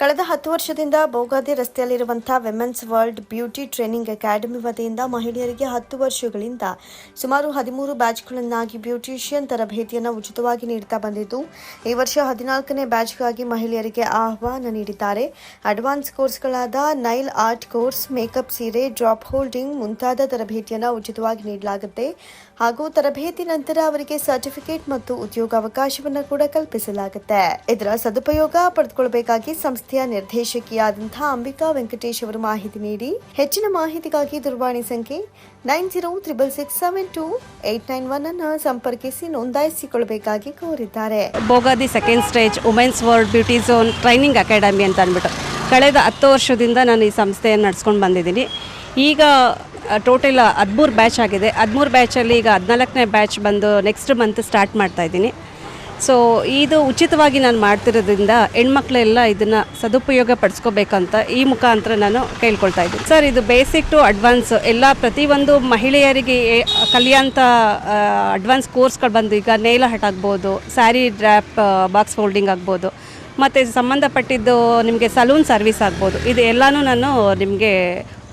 ಕಳೆದ ಹತ್ತು ವರ್ಷದಿಂದ Bogadi ರಸ್ತೆಯಲ್ಲಿರುವಂತಹ women's world beauty training academy ವತಿಯಿಂದ ಮಹಿಳೆಯರಿಗೆ ಹತ್ತು ವರ್ಷಗಳಿಂದ ಸುಮಾರು ಹದಿಮೂರು ಬ್ಯಾಚ್ಗಳನ್ನಾಗಿ ಬ್ಯೂಟಿಷಿಯನ್ ತರಬೇತಿಯನ್ನು ಉಚಿತವಾಗಿ ನೀಡುತ್ತಾ ಬಂದಿದ್ದು, ಈ ವರ್ಷ ಹದಿನಾಲ್ಕನೇ ಬ್ಯಾಚ್ಗಾಗಿ ಮಹಿಳೆಯರಿಗೆ ಆಹ್ವಾನ ನೀಡಿದ್ದಾರೆ. ಅಡ್ವಾನ್ಸ್ ಕೋರ್ಸ್ಗಳಾದ ನೈಲ್ ಆರ್ಟ್ ಕೋರ್ಸ್, ಮೇಕಪ್ ಸೀರೆ, ಡ್ರಾಪ್ ಹೋಲ್ಡಿಂಗ್ ಮುಂತಾದ ತರಬೇತಿಯನ್ನು ಉಚಿತವಾಗಿ ನೀಡಲಾಗುತ್ತೆ. ಹಾಗೂ ತರಬೇತಿ ನಂತರ ಅವರಿಗೆ ಸರ್ಟಿಫಿಕೇಟ್ ಮತ್ತು ಉದ್ಯೋಗಾವಕಾಶವನ್ನು ಕೂಡ ಕಲ್ಪಿಸಲಾಗುತ್ತೆ. ಇದರ ಸದುಪಯೋಗ ಪಡೆದುಕೊಳ್ಳಬೇಕಾಗಿ ಸಂಸ್ಥೆಯ ನಿರ್ದೇಶಕಿಯಾದಂತಹ ಅಂಬಿಕಾ ವೆಂಕಟೇಶ್ ಅವರು ಮಾಹಿತಿ ನೀಡಿ. ಹೆಚ್ಚಿನ ಮಾಹಿತಿಗಾಗಿ ದೂರವಾಣಿ ಸಂಖ್ಯೆ nine zero triple six seven two eight nine one ಅನ್ನು ಸಂಪರ್ಕಿಸಿ ನೋಂದಾಯಿಸಿಕೊಳ್ಳಬೇಕಾಗಿ ಕೋರಿದ್ದಾರೆ. Bogadi second stage women's world beauty zone training academy ಅಂತ ಅಂದ್ಬಿಟ್ಟು ಕಳೆದ ಹತ್ತು ವರ್ಷದಿಂದ ನಾನು ಈ ಸಂಸ್ಥೆಯನ್ನು ನಡೆಸ್ಕೊಂಡು ಬಂದಿದ್ದೀನಿ. ಈಗ ಟೋಟಲ್ ಹದಿಮೂರು ಬ್ಯಾಚ್ ಆಗಿದೆ. ಹದಿಮೂರು ಬ್ಯಾಚಲ್ಲಿ ಈಗ ಹದಿನಾಲ್ಕನೇ ಬ್ಯಾಚ್ ಬಂದು ನೆಕ್ಸ್ಟ್ ಮಂತ್ ಸ್ಟಾರ್ಟ್ ಮಾಡ್ತಾ ಇದ್ದೀನಿ. ಸೊ ಇದು ಉಚಿತವಾಗಿ ನಾನು ಮಾಡ್ತಿರೋದ್ರಿಂದ ಹೆಣ್ಮಕ್ಳೆಲ್ಲ ಇದನ್ನು ಸದುಪಯೋಗ ಪಡಿಸ್ಕೋಬೇಕಂತ ಈ ಮುಖಾಂತರ ನಾನು ಕೇಳ್ಕೊಳ್ತಾ ಇದ್ದೀನಿ. ಸರ್ ಇದು ಬೇಸಿಕ್ ಟು ಅಡ್ವಾನ್ಸ್ ಎಲ್ಲ ಪ್ರತಿಯೊಂದು ಮಹಿಳೆಯರಿಗೆ ಕಲಿಯೋಂಥ ಅಡ್ವಾನ್ಸ್ ಕೋರ್ಸ್ಗಳು ಬಂದು ಈಗ ನೇಲ ಹಟ್ ಆಗ್ಬೋದು ಸ್ಯಾರಿ ಡ್ರ್ಯಾಪ್ ಬಾಕ್ಸ್ ಫೋಲ್ಡಿಂಗ್ ಆಗ್ಬೋದು, ಮತ್ತು ಸಂಬಂಧಪಟ್ಟಿದ್ದು ನಿಮಗೆ ಸಲೂನ್ ಸರ್ವಿಸ್ ಆಗ್ಬೋದು. ಇದು ಎಲ್ಲನೂ ನಾನು ನಿಮಗೆ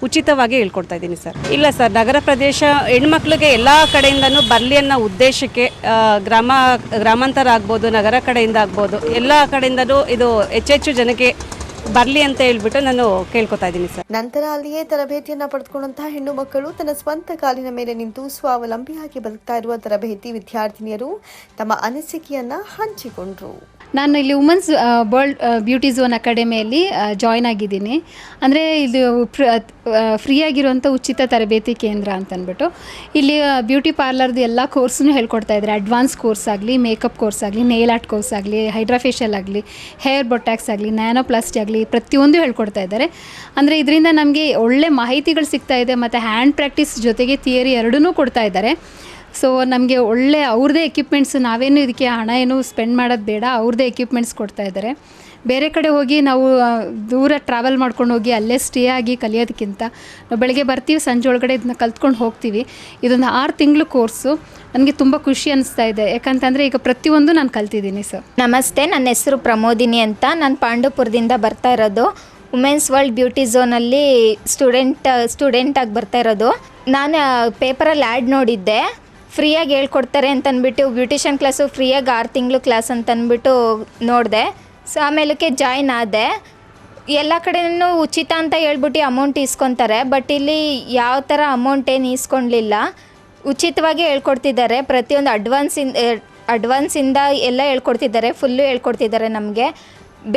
ಉಚಿತವಾಗಿ ಹೇಳ್ಕೊಡ್ತಾ ಇದ್ದೀನಿ ಸರ್. ಇಲ್ಲ ಸರ್, ನಗರ ಪ್ರದೇಶ ಹೆಣ್ಮಕ್ಳಿಗೆ ಎಲ್ಲ ಕಡೆಯಿಂದನೂ ಬರಲಿ ಅನ್ನೋ ಉದ್ದೇಶಕ್ಕೆ ಗ್ರಾಮ, ಗ್ರಾಮಾಂತರ ಆಗ್ಬೋದು, ನಗರ ಕಡೆಯಿಂದ ಆಗ್ಬೋದು, ಎಲ್ಲ ಕಡೆಯಿಂದನೂ ಇದು ಹೆಚ್ಚೆಚ್ಚು ಜನಕ್ಕೆ ಬರಲಿ ಅಂತ ಹೇಳ್ಬಿಟ್ಟು ನಾನು ಕೇಳ್ಕೊತಾ ಇದ್ದೀನಿ ಸರ್. ನಂತರ ಅಲ್ಲಿಯೇ ತರಬೇತಿಯನ್ನ ಪಡೆದುಕೊಂಡಂತಹ ಹೆಣ್ಣು ಮಕ್ಕಳು ತನ್ನ ಸ್ವಂತ ಕಾಲಿನ ಮೇಲೆ ನಿಂತು ಸ್ವಾವಲಂಬಿಯಾಗಿ ಬದುಕ್ತಾ ಇರುವ ತರಬೇತಿ ವಿದ್ಯಾರ್ಥಿನಿಯರು ತಮ್ಮ ಅನಿಸಿಕೆಯನ್ನ ಹಂಚಿಕೊಂಡ್ರು. ನಾನು ಇಲ್ಲಿ ವುಮೆನ್ಸ್ ವರ್ಲ್ಡ್ ಬ್ಯೂಟಿ ಝೋನ್ ಅಕಾಡೆಮಿಯಲ್ಲಿ ಜಾಯ್ನ್ ಆಗಿದ್ದೀನಿ. ಅಂದರೆ ಇದು ಫ್ರೀ ಆಗಿರುವಂಥ ಉಚಿತ ತರಬೇತಿ ಕೇಂದ್ರ ಅಂತ ಅಂದ್ಬಿಟ್ಟು ಇಲ್ಲಿ ಬ್ಯೂಟಿ ಪಾರ್ಲರ್ದು ಎಲ್ಲ ಕೋರ್ಸ್ನು ಹೇಳ್ಕೊಡ್ತಾ ಇದ್ದಾರೆ ಅಡ್ವಾನ್ಸ್ ಕೋರ್ಸ್ ಆಗಲಿ ಮೇಕಪ್ ಕೋರ್ಸ್ ಆಗಲಿ ನೇಲ್ ಆರ್ಟ್ ಕೋರ್ಸ್ ಆಗಲಿ ಹೈಡ್ರಾಫೇಷಿಯಲ್ ಆಗಲಿ ಹೇರ್ ಬೊಟ್ಯಾಕ್ಸ್ ಆಗಲಿ ನ್ಯಾನೋಪ್ಲಾಸ್ಟಿ ಆಗಲಿ, ಪ್ರತಿಯೊಂದು ಹೇಳ್ಕೊಡ್ತಾ ಇದ್ದಾರೆ ಅಂದರೆ ಇದರಿಂದ ನಮಗೆ ಒಳ್ಳೆ ಮಾಹಿತಿಗಳು ಸಿಗ್ತಾ ಇದೆ, ಮತ್ತು ಹ್ಯಾಂಡ್ ಪ್ರಾಕ್ಟೀಸ್ ಜೊತೆಗೆ ಥಿಯರಿ ಎರಡೂ ಕೊಡ್ತಾ ಇದ್ದಾರೆ ಸೊ ನಮಗೆ ಒಳ್ಳೆ ಅವ್ರದ್ದೇ ಎಕ್ವಿಪ್ಮೆಂಟ್ಸ್ ನಾವೇನು ಇದಕ್ಕೆ ಹಣ ಏನು ಸ್ಪೆಂಡ್ ಮಾಡೋದು ಬೇಡ ಅವ್ರದ್ದೇ ಎಕ್ವಿಪ್ಮೆಂಟ್ಸ್ ಕೊಡ್ತಾ ಇದ್ದಾರೆ ಬೇರೆ ಕಡೆ ಹೋಗಿ ನಾವು ದೂರ ಟ್ರಾವೆಲ್ ಮಾಡ್ಕೊಂಡು ಹೋಗಿ ಅಲ್ಲೇ ಸ್ಟೇ ಆಗಿ ಕಲಿಯೋದಕ್ಕಿಂತ ನಾವು ಬೆಳಗ್ಗೆ ಬರ್ತೀವಿ, ಸಂಜೆ ಒಳಗಡೆ ಇದನ್ನ ಕಲ್ತ್ಕೊಂಡು ಹೋಗ್ತೀವಿ. ಇದೊಂದು ಆರು ತಿಂಗಳು ಕೋರ್ಸು ನನಗೆ ತುಂಬ ಖುಷಿ ಅನಿಸ್ತಾ ಇದೆ. ಯಾಕಂತಂದರೆ ಈಗ ಪ್ರತಿಯೊಂದು ನಾನು ಕಲ್ತಿದ್ದೀನಿ ಸರ್ ನಮಸ್ತೆ, ನನ್ನ ಹೆಸರು ಪ್ರಮೋದಿನಿ ಅಂತ. ನಾನು ಪಾಂಡುಪುರದಿಂದ ಬರ್ತಾ ಇರೋದು. ವುಮೆನ್ಸ್ ವರ್ಲ್ಡ್ ಬ್ಯೂಟಿ ಝೋನಲ್ಲಿ ಸ್ಟೂಡೆಂಟ್ ಸ್ಟೂಡೆಂಟಾಗಿ ಬರ್ತಾ ಇರೋದು. ನಾನು ಪೇಪರಲ್ಲಿ ಆ್ಯಡ್ ನೋಡಿದ್ದೆ. ಫ್ರೀಯಾಗಿ ಹೇಳ್ಕೊಡ್ತಾರೆ ಅಂತನ್ಬಿಟ್ಟು ಬ್ಯೂಟಿಷನ್ ಕ್ಲಾಸು ಫ್ರೀಯಾಗಿ ಆರು ತಿಂಗಳು ಕ್ಲಾಸ್ ಅಂತನ್ಬಿಟ್ಟು ಅಂದ್ಬಿಟ್ಟು ನೋಡಿದೆ. ಸೊ ಆಮೇಲಕ್ಕೆ ಜಾಯ್ನ್ ಆದೆ. ಎಲ್ಲ ಕಡೆನೂ ಉಚಿತ ಅಂತ ಹೇಳ್ಬಿಟ್ಟು ಅಮೌಂಟ್ ಇಸ್ಕೊತಾರೆ ಬಟ್ ಇಲ್ಲಿ ಯಾವ ಥರ ಅಮೌಂಟ್ ಏನು ಇಸ್ಕೊಳ್ಲಿಲ್ಲ ಉಚಿತವಾಗಿ ಹೇಳ್ಕೊಡ್ತಿದ್ದಾರೆ. ಪ್ರತಿಯೊಂದು ಅಡ್ವಾನ್ಸಿಂದ ಅಡ್ವಾನ್ಸಿಂದ ಎಲ್ಲ ಹೇಳ್ಕೊಡ್ತಿದ್ದಾರೆ. ಫುಲ್ಲು ಹೇಳ್ಕೊಡ್ತಿದ್ದಾರೆ ನಮಗೆ.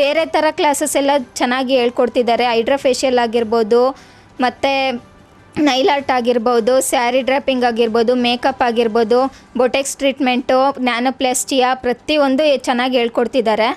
ಬೇರೆ ಥರ ಕ್ಲಾಸಸ್ ಎಲ್ಲ ಚೆನ್ನಾಗಿ ಹೇಳ್ಕೊಡ್ತಿದ್ದಾರೆ. ಹೈಡ್ರಾ ಫೇಶಿಯಲ್ ಆಗಿರ್ಬೋದು, ಮತ್ತು ನೈಲ್ ಆರ್ಟ್ ಆಗಿರ್ಬೋದು ಸ್ಯಾರಿ ಡ್ರಾಪಿಂಗ್ ಆಗಿರ್ಬೋದು ಮೇಕಪ್ ಆಗಿರ್ಬೋದು ಬೊಟೆಕ್ಸ್ ಟ್ರೀಟ್ಮೆಂಟು ನ್ಯಾನೋಪ್ಲಾಸ್ಟಿಯಾ ಪ್ರತಿಯೊಂದು ಚೆನ್ನಾಗಿ ಹೇಳ್ಕೊಡ್ತಿದ್ದಾರೆ.